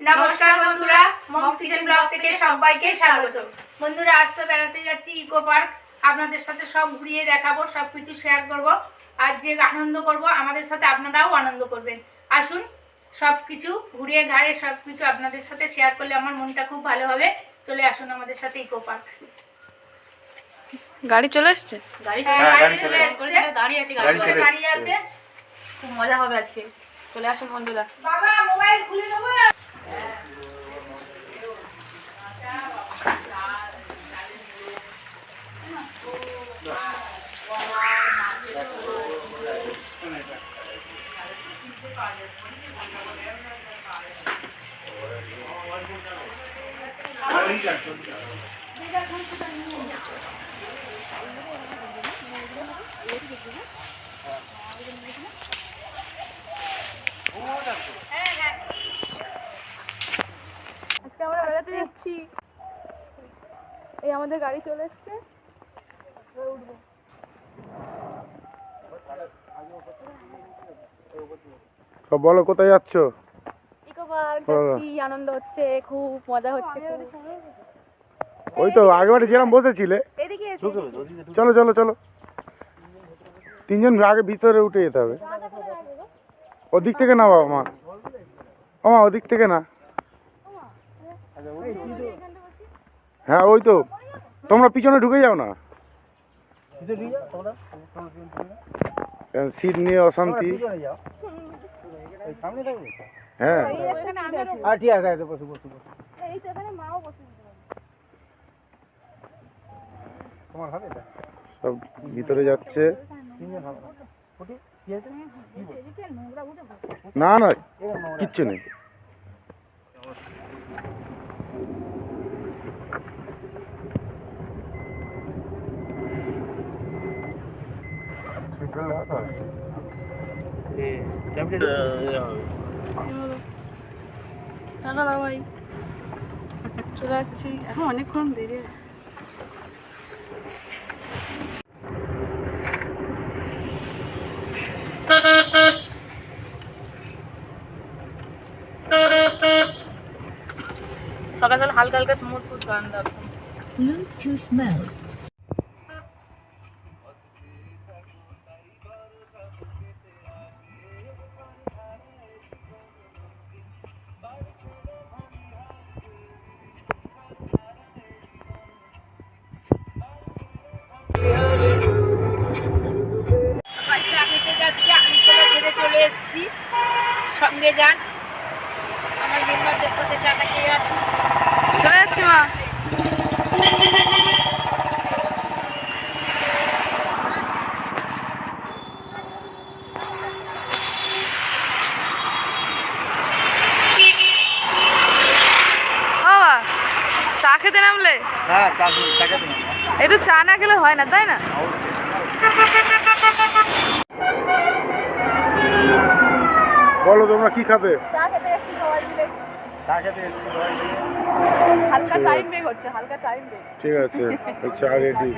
নমস্কার বন্ধুরা moms kitchen blog থেকে সবাইকে স্বাগত। বন্ধুরা আজ তো বেড়াতে যাচ্ছি ইকো পার্ক আপনাদের সাথে সব ঘুরিয়ে দেখাবো সব কিছু শেয়ার করব। আর যে আনন্দ করব আমাদের সাথে আপনারাও আনন্দ করবেন। আসুন সব কিছু ঘুরিয়ে ঘাড়ে সব কিছু আপনাদের সাথে শেয়ার করলে আমার মনটা খুব ভালো হবে। চলে আসুন আমাদের সাথে ইকো পার্ক গাড়ি চলে এসছে? গাড়ি হ্যাঁ, চলে গাড়ি আসছে। দাঁড়িয়ে আছে গাড়ি গাড়ি আছে খুব মজা হবে আজকে। চলে আসুন বন্ধুরা। বাবা মোবাইল খুলে দেবো Hey! আজকে আমরা বেড়াতে যাচ্ছি। এই আমাদের গাড়ি চলে এসছে। সব বলো কোথায় যাচ্ছ? ইকো পার্ক যাচ্ছি আনন্দ হচ্ছে খুব মজা হচ্ছে ওই তো আগেবারে যেরকম বসেছিলে। এদিকে চলো চলো চলো। তিনজন আগে ভিতরে উঠে যেতে হবে। ওদিক থেকে না বাবা মা। ও মা ওদিক থেকে না। হ্যাঁ ওই তো। তোমরা পিছনে ঢুকে যাও না। সিট নিয়ে অশান্তি। হ্যাঁ। সব ভিতরে যাচ্ছে। না। না কিচ্ছু নেই। টাটা দাও ভাই চলে যাচ্ছি। এখন অনেকক্ষণ দেরি আছে সকাল সকাল হালকা হালকা স্মুথ ফুড গান দাও. বাচ্চা একটু চা না খেলে হয় না তাই না? বলো তোমরা কি খাবে? চা খেতে সবাই মিলে। হালকা টাইম বেগ হচ্ছে হালকা টাইম বেগ ঠিক আছে রেডি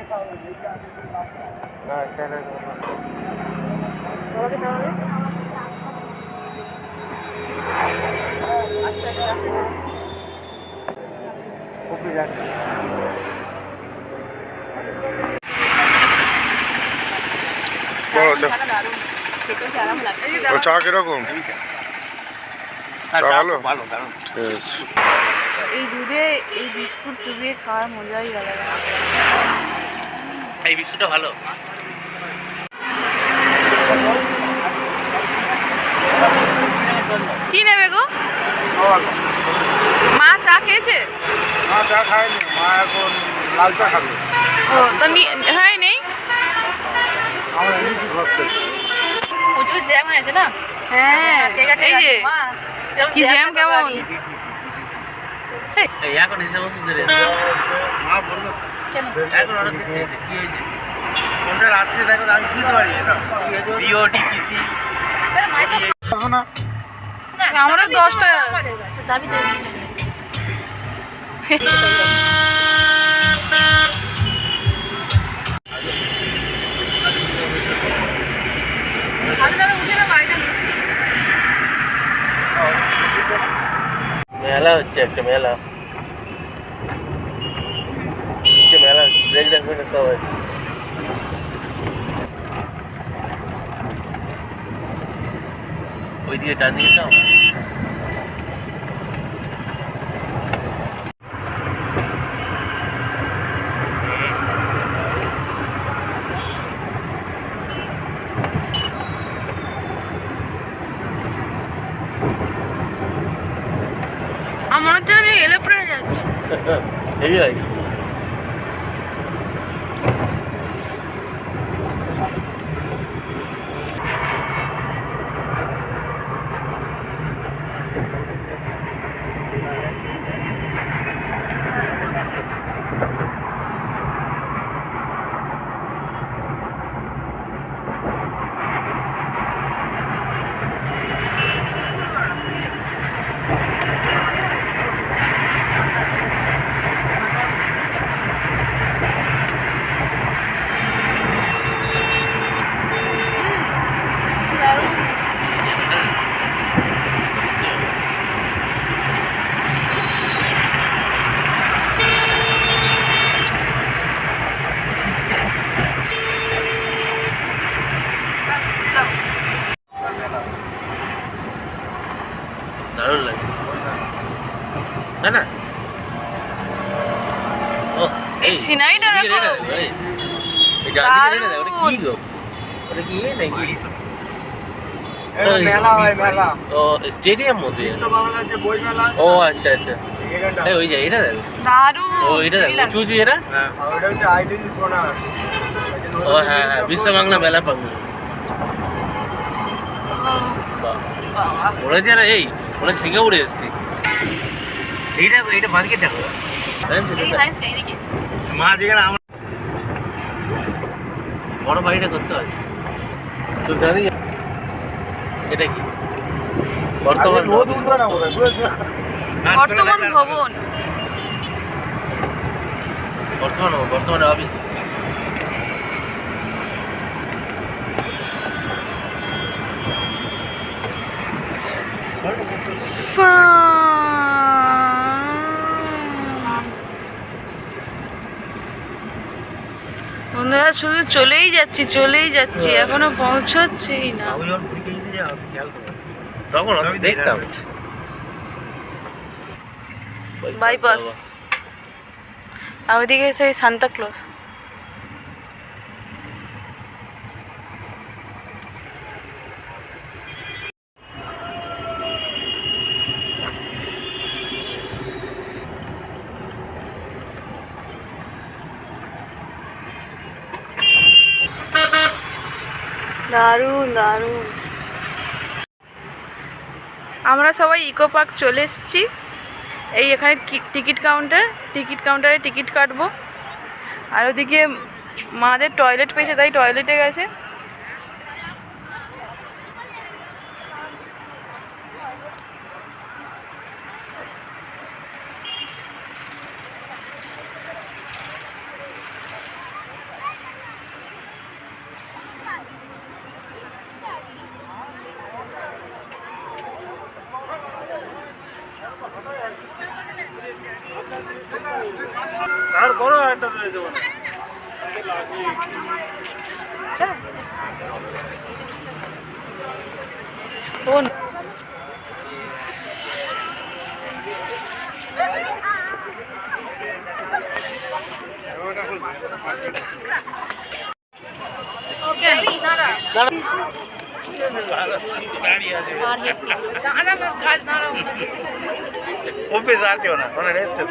চা কীরকম? ভালো ভালো? ঠিক আছে এই দুধে এই বিস্কুট চুবিয়ে খাওয়ার মজাই আলাদা। এই বিস্কুটটা ভালো। কি নেবে গো? মা চা খেয়েছে? মা চা খায়নি মা এখন লাল চা খাবে ও তো হয় নেই? আমরা এনেছি ঘর থেকে প্রচুর জ্যাম হয়েছে না? হ্যাঁ। ঠিক আছে এই যে মা, কি জ্যাম কেমন? এই এখন হিসাব ওষুধ মা বলল এখন অর্ডার দিচ্ছে কি হয়েছে? কোনটা রাত্রে দেখো আমি বুঝতে পারি বিওটি আসব দশটা যাবি তো মেলা হচ্ছে একটা মেলা নিচে মেলা ব্রেক ডান্স করে সব আছে ওইদিকে টান দিকে দাও আমার মনে হচ্ছে আমি এলোপ্লেনে যাচ্ছি হেভি লাগে দারুণ লাগে না না ও দেখো। রে না, নাকি? ও স্টেডিয়াম মধ্যে ও আচ্ছা আচ্ছা। ওই যে এটা দেখো। দারুণ। ও এটা দেখো। উঁচু উঁচু এটা? ও হ্যাঁ হ্যাঁ বিশ্ব বাংলা মেলা পাবো। এই হচ্ছে সিঙ্গাপুরে এসেছি। এইটা এইটা মার্কেট দেখো। মা যেখানে আমার বড় বাড়িটা করতে হবে। তো জানি এটা কি? বর্তমান বর্তমান ভবন। বর্তমান বর্তমানে অফিস। বন্ধুরা শুধু চলেই যাচ্ছি চলেই যাচ্ছি এখনও পৌঁছচ্ছেই না। তখন আমি দেখতাম। বাইপাস আর ওইদিকে সেই সান্তা দারুণ দারুণ। আমরা সবাই ইকো পার্ক চলে এসেছি। এই এখানে টিকিট কাউন্টার, টিকিট কাউন্টারে টিকিট কাটবো। আর ওদিকে মাদের টয়লেট পেয়েছে, তাই টয়লেটে গেছে। আর বড় একটা দেবো ও কেন দাঁড়িয়ে আছে দাঁড়া না গাছ দাঁড়াও অফিস আছে না ওখানে রেস্টে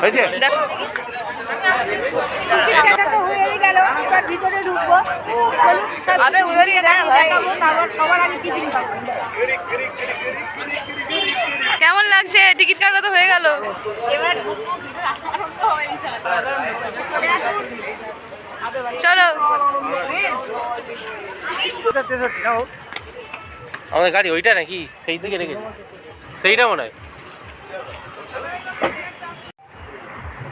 হয়েছে? কেমন লাগছে? টিকিট কাটা তো হয়ে গেল। চলো আমাদের গাড়ি ওইটা নাকি? সেই দিকে রেখেছি সেইটা মনে হয়।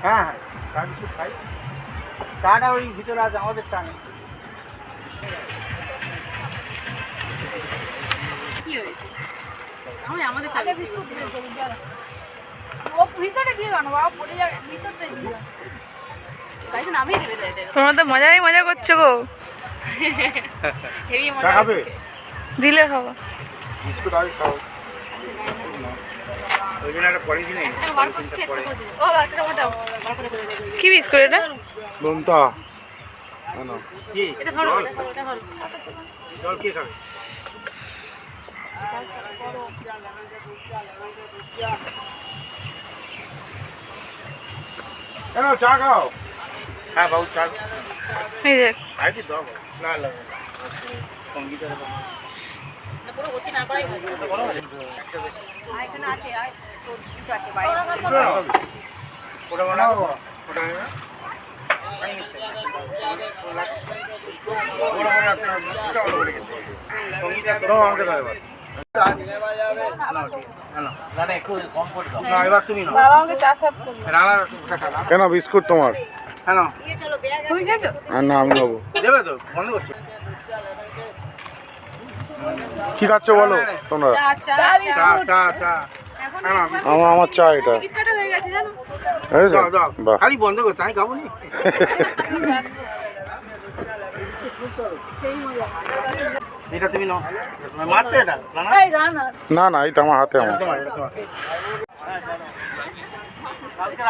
হ্যাঁ হ্যাঁ। খাই চাটা ওই ভিতরে আছে আমাদের চা নেই আমাদের ভিতরে দিয়ে বাবা পড়ে যাবে ভিতরটা দিয়ে তোমরা তো মজাই মজা করছ গো। হেভি মজা দিলে খাব দেবে কি বিস্কুট এটা? নোনতা চা খাও। হ্যাঁ বাবু চা এই যে। খাই কি দাও? না না। সঙ্গীতের না করাই। কেন বিস্কুট তোমার। আর না আমি নেব। দেবে তো? বন্ধ করছ? কি খাচ্ছ বলো? তোমরা। চা চা চা। হ্যাঁ, আমার আমার চা এটা। দাও দাও। খালি বন্ধ করছ আমি খাব নি? এটা তুমি নাও। তোমার মারছো এটা না এই তো আমার হাতে আমার। কালকে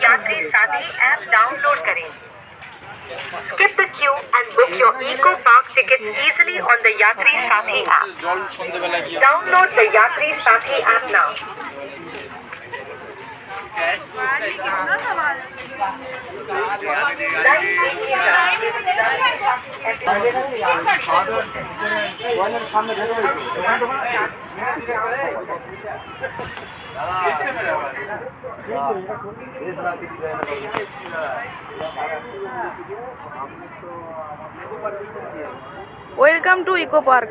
यात्री साथी ऐप डाउनलोड करें the queue and book your Eco Park tickets easily on the Yatri Sathi app. Download the Yatri Sathi app now. সামনে ভেতরে ওয়েলকাম টু ইকো পার্ক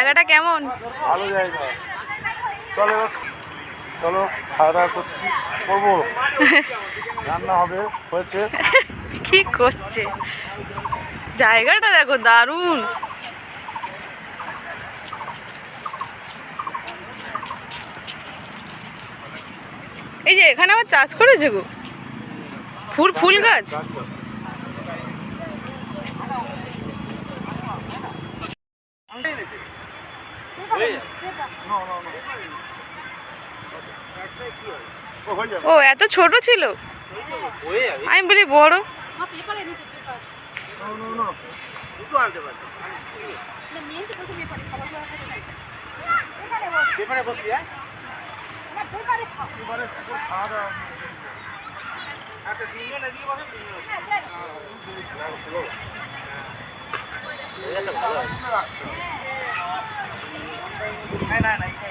জায়গাটা কেমন? ভালো জায়গা। চলো চলো খাওয়া দাওয়া করছি। করব। রান্না হবে হয়েছে। কি করছে? জায়গাটা দেখো দারুণ। এই যে এখানে আবার চাষ করেছে গো? ফুল ফুল গাছ ও এত ছোট ছিল হয়ে আমি বলি বড় হ্যাঁ আচ্ছা না না না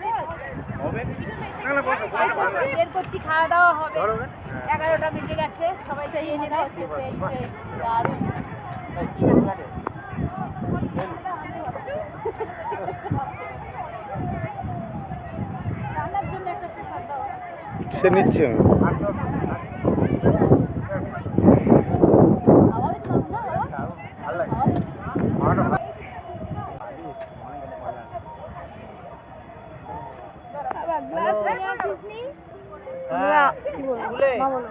হবে। বের করছি খাওয়া দাওয়া হবে। এগারোটা বেজে গেছে সবাই সেই এনে হচ্ছে সেই সে নিচ্ছে। আমি ভালো লাগে মাটা ভালো। গ্লাস নিয়ে আসিস নি না, কি বলব খুলে। মা বলো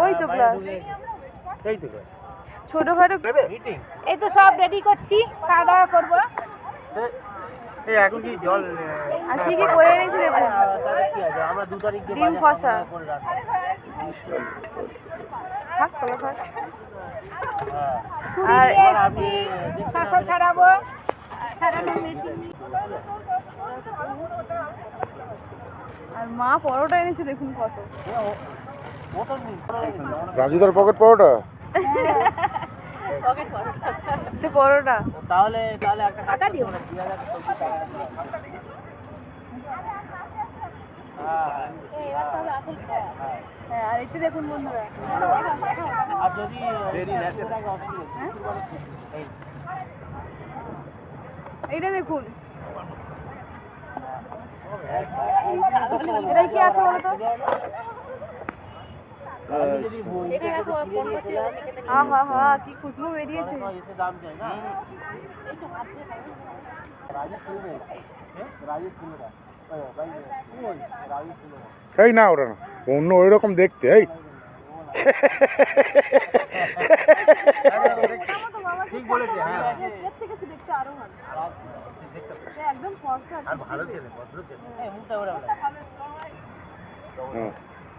ওই তো ক্লাস এই তো ছোটখাটো এই তো সব রেডি করছি খাওয়া দাওয়া করব। এই এখন কি জল আর কি কি করে এনেছি দেখুন তাহলে আমরা দু তারিখ ডিম কষা। থাক তোলা থাক। হ্যাঁ। আর ছাড়াবো। ছাড়ানোর মেশিন আর মা পরোটা এনেছে দেখুন কত। রাজুদার পকেট তো পরোটা তাহলে তাহলে একটা টাকা দিও। হ্যাঁ খাওয়া। হ্যাঁ। আর একটু দেখুন বন্ধুরা। আর যদি দেরি এইটা দেখুন। এটাই কি আছে বলো তো যদি বই হা হা হা কি খুশবু বেরিয়েছে। এই না ওটা না। অন্য ওই রকম দেখতে এই। ঠিক বলেছে হ্যাঁ। আরও ভালো। এটা একদম ফর্সা আর ভালো ছেলে ভদ্র ছেলে। মুখটা ওরা।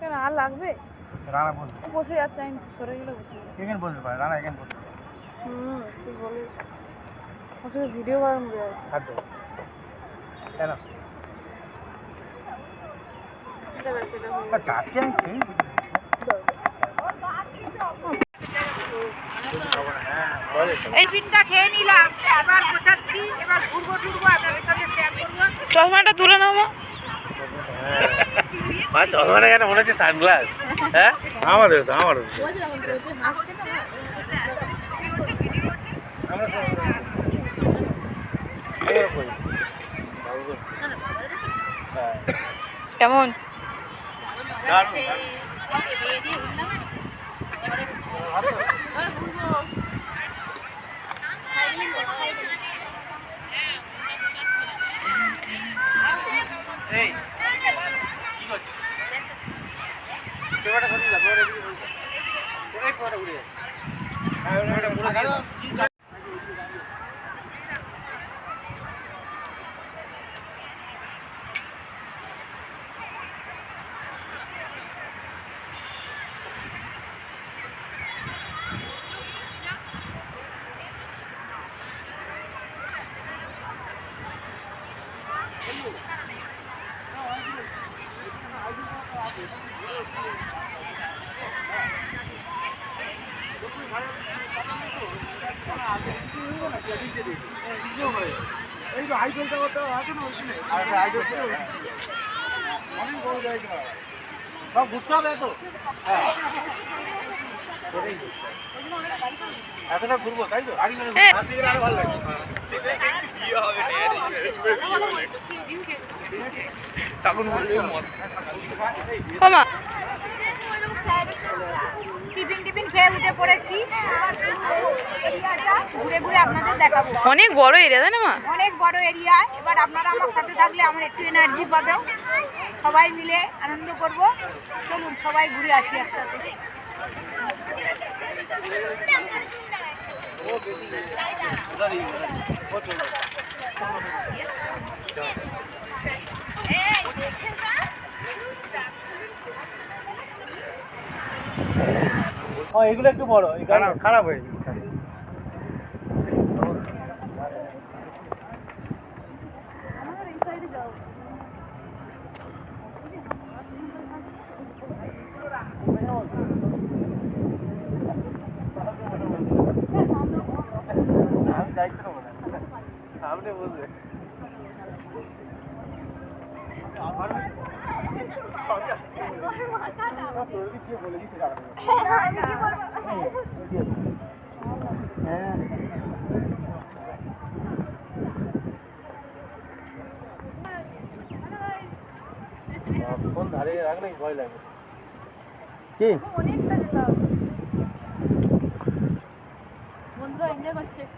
কেন আর লাগবে? রানা বলবে। বসে যাচ্ছে আমি সরে গেলে বসে এখানে বসতে পারে রানা এখানে বসতে হুম ঠিক বলিস ওর সাথে ভিডিও করার মধ্যে আছে। কেন? আমি খেয়েছি এই পিঠটা খেয়ে নিলাম। এবার গোছাচ্ছি এবার ঘুরবো টুরবো আপনাদের সাথে শেয়ার করব। চশমাটা তুলে নাও মা চশমাটা কেন? মনে হচ্ছে সানগ্লাস হ্যাঁ? আমাদের তো আমাদের কেমন? এই পেপারটা উড়ে যাচ্ছে হ্যাঁ ওটা পুরো দিয়ে দাও। এই তো আইফেলটা ওটা আছে না ওইখানে আর একটা আইডিয়া অনেক বড় জায়গা সব ঘুরতে হবে তো হ্যাঁ এতটা ঘুরবো তাই তো গাড়ি করে এ, আরও ভালো লাগবে ও মা টিফিন টিফিন খেয়ে উঠে পড়েছি। এরিয়াটা ঘুরে ঘুরে আপনাদের দেখাবো। অনেক বড় এরিয়া তাই না মা? অনেক বড় এরিয়া এবার আপনারা আমার সাথে থাকলে আমার একটু এনার্জি পাবে সবাই মিলে আনন্দ করব। চলুন সবাই ঘুরে আসি একসাথে। ও এগুলো একটু বড় খারাপ খারাপ হয়েছে আমি দায়িত্ব নেব না সামনে বলবে ফোন ধারে রাখলে ভয় লাগে কি বন্ধুরা এনজয় করছে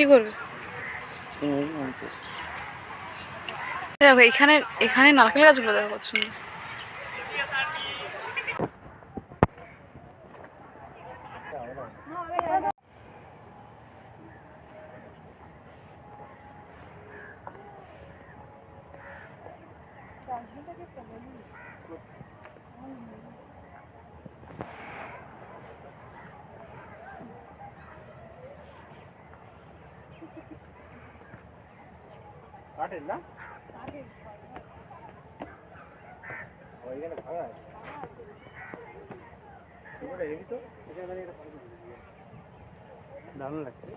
কি করবে? দেখো এখানে এখানে নারকেল গাছগুলো দেখো কত সুন্দর কাটেন না ওইখানে ভাঙা আছে। দারুণ লাগছে।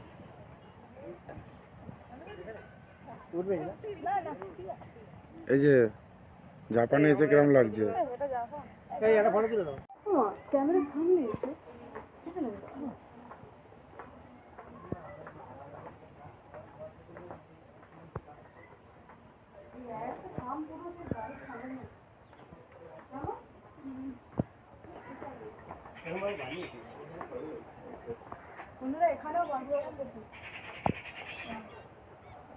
এই যে জাপানে এসে কিরম লাগছে? এই একটা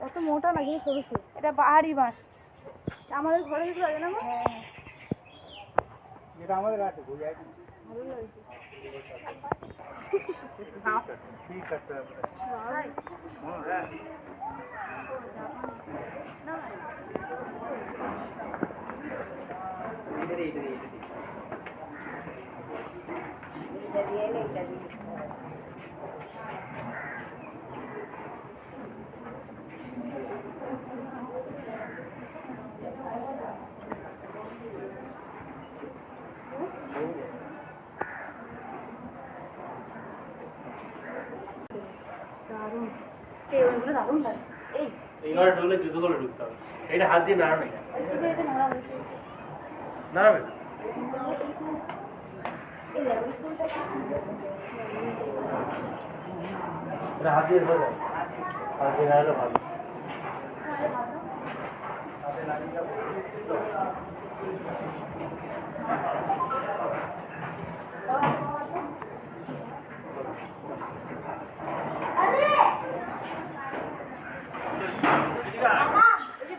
অত মোটা না কিন্তু সরু সরু। এটা পাহাড়ি বাঁশ। আমাদের ঘরে কিছু লাগে না যেটা আমাদের আছে ঠিক আছে দারুণ। টেবিলগুলো দারুণ লাগছে এই। এই ঘরে ঢুকলে জুতো করে ঢুকতে হবে। এটা হাত দিয়ে নাড়াবে। নাড়াবে? হাত দিয়ে ধরে হাত